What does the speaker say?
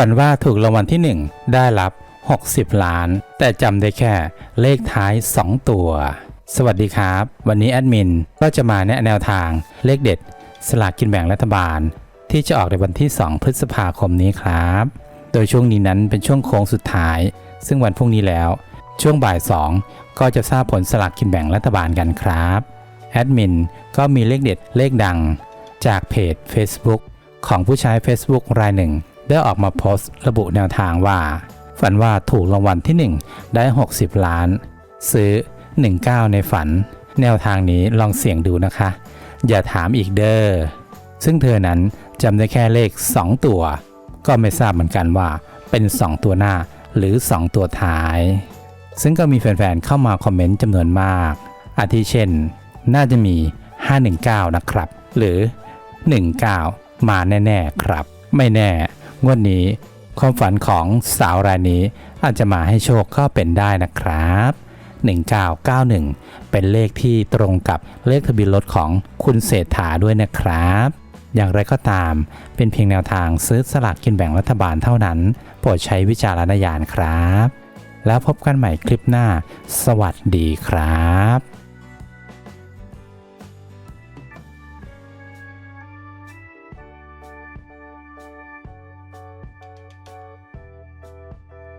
ฝันว่าถูกรางวัลที่ 1 ได้รับ 60 ล้าน แต่จำได้แค่เลขท้าย 2 ตัว สวัสดีครับ วันนี้แอดมินก็จะมาแนะแนวทางเลขเด็ด สลากกินแบ่งรัฐบาล ที่จะออกในวันที่ 2 พฤษภาคมนี้ครับ โดยช่วงนี้นั้นเป็นช่วงโค้งสุดท้าย ซึ่งวันพรุ่งนี้แล้ว ช่วงบ่าย 2 ก็จะทราบผลสลากกินแบ่งรัฐบาลกันครับแอดมินก็มีเลขเด็ดเลขดัง จากเพจ Facebook ของผู้ใช้ Facebook รายหนึ่ง ได้ออกมาโพสต์ระบุแนวทางว่า ฝันว่าถูกรางวัลที่ 1 ได้ 60 ล้าน ซื้อ 19 ในฝัน แนวทางนี้ลองเสี่ยงดูนะคะ อย่าถามอีกเด้อซึ่งเธอนั้นจำได้แค่เลข 2 ตัว ก็ไม่ทราบเหมือนกันว่า เป็น 2 ตัวหน้าหรือ 2 ตัวท้าย ซึ่งก็มีแฟนๆ เข้ามาคอมเมนต์จำนวนมาก อาทิเช่น น่าจะมี 519 นะครับ หรือ 19 มาแน่ ๆ ครับ ไม่แน่ งวดนี้ความฝันของสาวรายนี้อาจจะมาให้โชคก็เป็นได้นะครับ 1991 เป็นเลขที่ตรงกับเลขทะเบียนรถของคุณเศรษฐาด้วยนะครับ อย่างไรก็ตาม เป็นเพียงแนวทางซื้อสลากกินแบ่งรัฐบาลเท่านั้น โปรดใช้วิจารณญาณครับ แล้วพบกันใหม่คลิปหน้า สวัสดีครับ